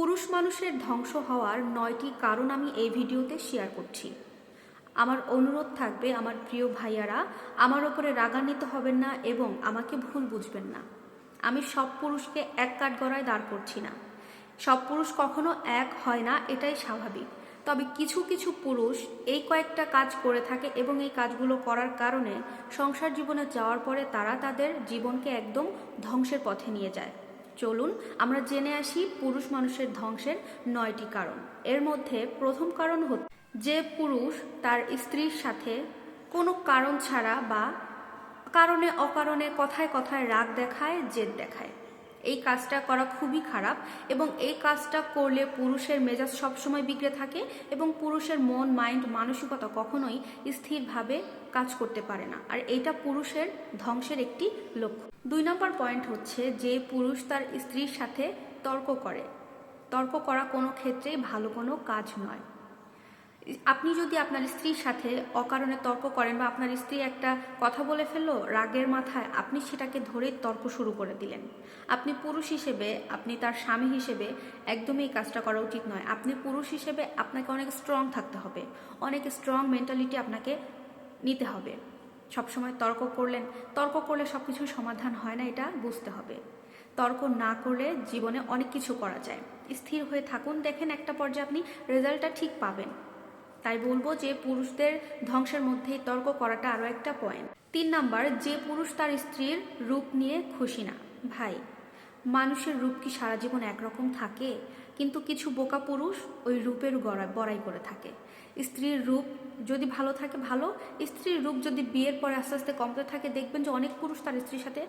পুরুষ মানুষের ধ্বংস হওয়ার নয়টি কারণ আমি এই ভিডিওতে শেয়ার করছি। আমার অনুরোধ থাকবে, আমার প্রিয় ভাইয়ারা, আমার ওপরে রাগান্বিত হবেন না এবং আমাকে ভুল বুঝবেন না। আমি সব পুরুষকে এক কাঠগড়ায় দাঁড় করছি না। সব পুরুষ কখনো এক হয় না, এটাই স্বাভাবিক। তবে কিছু কিছু পুরুষ এই কয়েকটা কাজ করে থাকে এবং এই কাজগুলো করার কারণে সংসার জীবনে যাওয়ার পরে তারা তাদের জীবনকে একদম ধ্বংসের পথে নিয়ে যায়। চলুন আমরা জেনে আসি পুরুষ মানুষের ধ্বংসের নয়টি কারণ। এর মধ্যে প্রথম কারণ হচ্ছে যে পুরুষ তার স্ত্রীর সাথে কোনো কারণ ছাড়া বা কারণে অকারণে কথায় কথায় রাগ দেখায়, জেদ দেখায়। এই কাজটা করা খুবই খারাপ এবং এই কাজটা করলে পুরুষের মেজাজ সবসময় বিগড়ে থাকে এবং পুরুষের মন, মাইন্ড, মানসিকতা কখনোই স্থিরভাবে কাজ করতে পারে না। আর এটা পুরুষের ধ্বংসের একটি লক্ষ্য। দুই নম্বর পয়েন্ট হচ্ছে যে পুরুষ তার স্ত্রীর সাথে তর্ক করে। তর্ক করা কোনো ক্ষেত্রেই ভালো কোনো কাজ নয়। আপনি যদি আপনার স্ত্রীর সাথে অকারণে তর্ক করেন বা আপনার স্ত্রী একটা কথা বলে ফেলল রাগের মাথায়, আপনি সেটাকে ধরে তর্ক শুরু করে দিলেন। আপনি পুরুষ হিসেবে, আপনি তার স্বামী হিসেবে একদমই এই কাজটা করা উচিত নয়। আপনি পুরুষ হিসেবে আপনাকে অনেক স্ট্রং থাকতে হবে। অনেক স্ট্রং মেন্টালিটি আপনাকে নিতে হবে। সবসময় তর্ক করলেন, তর্ক করলে সব কিছুর সমাধান হয় না, এটা বুঝতে হবে। তর্ক না করলে জীবনে অনেক কিছু করা যায়। স্থির হয়ে থাকুন, দেখেন একটা পর্যায়ে আপনি রেজাল্টটা ঠিক পাবেন। তাই বলব যে পুরুষদের ধ্বংসের মধ্যে তর্ক করাটা আরও একটা পয়েন্ট তিন নাম্বার, যে পুরুষ তার স্ত্রীর রূপ নিয়ে খুশি না। ভাই, মানুষের রূপ কি সারা জীবন একরকম থাকে? কিন্তু কিছু বোকা পুরুষ ওই রূপের বড়াই করে থাকে। স্ত্রীর রূপ যদি ভালো থাকে, ভালো। স্ত্রীর রূপ যদি বিয়ের পরে আস্তে আস্তে কমতে থাকে, দেখবেন যে অনেক পুরুষ তার স্ত্রীর সাথে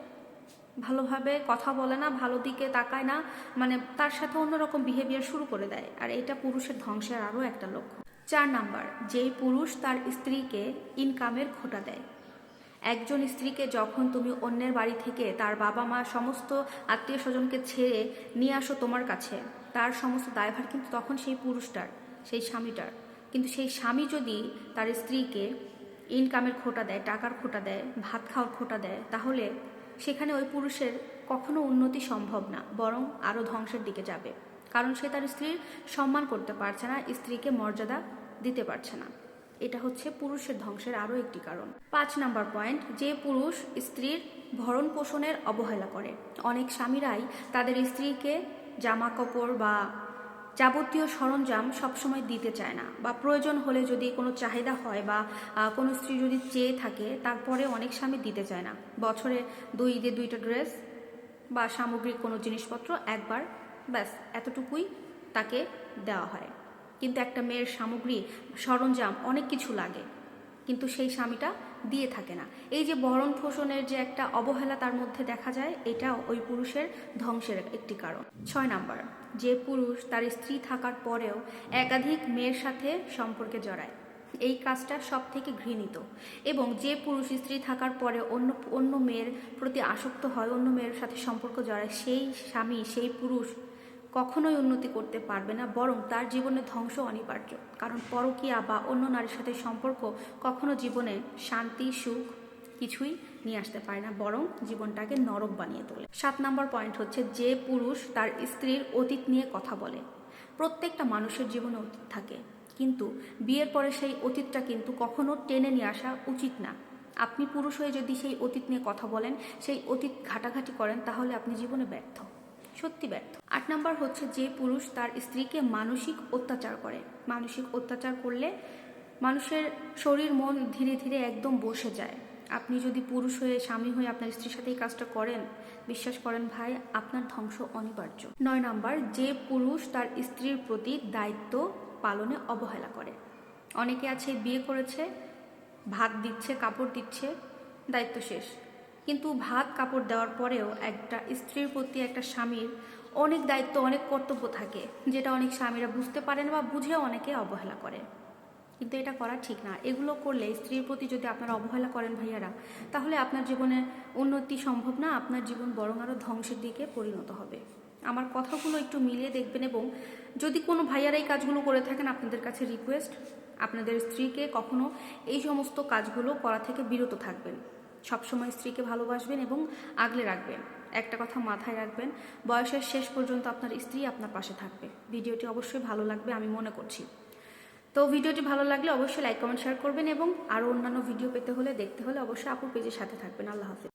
ভালোভাবে কথা বলে না, ভালো দিকে তাকায় না। মানে তার সাথে অন্যরকম বিহেভিয়ার শুরু করে দেয়। আর এটা পুরুষের ধ্বংসের আরও একটা লক্ষ্য। চার নাম্বার যেই পুরুষ তার স্ত্রীকে ইনকামের খোটা দেয়। একজন স্ত্রীকে যখন তুমি অন্যের বাড়ি থেকে তার বাবা মা সমস্ত আত্মীয় স্বজনকে ছেড়ে নিয়ে আসো তোমার কাছে, তার সমস্ত দায়ভার কিন্তু তখন সেই পুরুষটার, সেই স্বামীটার। কিন্তু সেই স্বামী যদি তার স্ত্রীকে ইনকামের খোটা দেয়, টাকার খোটা দেয়, ভাত খাওয়ার খোটা দেয়, তাহলে সেখানে ওই পুরুষের কখনো উন্নতি সম্ভব না, বরং আরও ধ্বংসের দিকে যাবে। কারণ সে তার স্ত্রীর সম্মান করতে পারছে না, স্ত্রীকে মর্যাদা দিতে পারছে না। এটা হচ্ছে পুরুষের ধ্বংসের আরও একটি কারণ। পাঁচ নাম্বার পয়েন্ট, যে পুরুষ স্ত্রীর ভরণ পোষণের অবহেলা করে। অনেক স্বামীরাই তাদের স্ত্রীকে জামা কাপড় বা যাবতীয় সরঞ্জাম সবসময় দিতে চায় না বা প্রয়োজন হলে যদি কোনো চাহিদা হয় বা কোনো স্ত্রী যদি চেয়ে থাকে, তারপরে অনেক স্বামী দিতে চায় না। বছরে দুই ঈদে দুইটা ড্রেস বা সামগ্রিক কোনো জিনিসপত্র একবার, ব্যাস, এতটুকুই তাকে দেওয়া হয়। কিন্তু একটা মেয়ের সামগ্রী, সরঞ্জাম, অনেক কিছু লাগে। কিন্তু সেই স্বামীটা দিয়ে থাকে না। এই যে ভরণ পোষণের যে একটা অবহেলা তার মধ্যে দেখা যায়, এটা ওই পুরুষের ধ্বংসের একটি কারণ। ছয় নাম্বার, যে পুরুষ তার স্ত্রী থাকার পরেও একাধিক মেয়ের সাথে সম্পর্কে জড়ায়। এই কাজটা সব থেকে ঘৃণিত। এবং যে পুরুষ স্ত্রী থাকার পরে অন্য অন্য মেয়ের প্রতি আসক্ত হয়, অন্য মেয়ের সাথে সম্পর্ক জড়ায়, সেই স্বামী, সেই পুরুষ কখনোই উন্নতি করতে পারবে না, বরং তার জীবনে ধ্বংস অনিবার্য। কারণ পরকীয়া বা অন্য নারীর সাথে সম্পর্ক কখনো জীবনে শান্তি, সুখ কিছুই নিয়ে আসতে পারে না, বরং জীবনটাকে নরক বানিয়ে তোলে। সাত নম্বর পয়েন্ট হচ্ছে যে পুরুষ তার স্ত্রীর অতীত নিয়ে কথা বলে। প্রত্যেকটা মানুষের জীবনে অতীত থাকে, কিন্তু বিয়ের পরে সেই অতীতটা কিন্তু কখনো টেনে নিয়ে আসা উচিত না। আপনি পুরুষ হয়ে যদি সেই অতীত নিয়ে কথা বলেন, সেই অতীত ঘাটাঘাটি করেন, তাহলে আপনি জীবনে ব্যর্থ। সত্যি ব্যর্থ। আট নাম্বার হচ্ছে যে পুরুষ তার স্ত্রীকে মানসিক অত্যাচার করে। মানসিক অত্যাচার করলে মানুষের শরীর, মন ধীরে ধীরে একদম বসে যায়। আপনি যদি পুরুষ হয়ে, স্বামী হয়ে আপনার স্ত্রীর সাথে এই কাজটা করেন, বিশ্বাস করেন ভাই, আপনার ধ্বংস অনিবার্য। নয় নাম্বার, যে পুরুষ তার স্ত্রীর প্রতি দায়িত্ব পালনে অবহেলা করে। অনেকে আছে, বিয়ে করেছে, ভাত দিচ্ছে, কাপড় দিচ্ছে, দায়িত্ব শেষ। কিন্তু ভাত কাপড় দেওয়ার পরেও একটা স্ত্রীর প্রতি একটা স্বামীর অনেক দায়িত্ব, অনেক কর্তব্য থাকে, যেটা অনেক স্বামীরা বুঝতে পারেন বা বুঝে অনেকে অবহেলা করে। কিন্তু এটা করা ঠিক না। এগুলো করলে স্ত্রীর প্রতি যদি আপনারা অবহেলা করেন ভাইয়ারা, তাহলে আপনার জীবনে উন্নতি সম্ভব না, আপনার জীবন বরং আরও ধ্বংসের দিকে পরিণত হবে। আমার কথাগুলো একটু মিলিয়ে দেখবেন এবং যদি কোনো ভাইয়ারা এই কাজগুলো করে থাকেন, আপনাদের কাছে রিকোয়েস্ট আপনাদের স্ত্রীকে কখনো এই সমস্ত কাজগুলো করা থেকে বিরত থাকবেন। সবসময় স্ত্রীকে ভালোবাসবেন এবং আগলে রাখবেন। একটা কথা মাথায় রাখবেন, বয়সের শেষ পর্যন্ত আপনার স্ত্রী আপনার পাশে থাকবে। ভিডিওটি অবশ্যই ভালো লাগবে আমি মনে করছি। তো ভিডিওটি ভালো লাগলে অবশ্যই লাইক, কমেন্ট, শেয়ার করবেন এবং আরও অন্যান্য ভিডিও পেতে হলে দেখতে হলে অবশ্যই আপুর পেজের সাথে থাকবেন। আল্লাহ হাফিজ।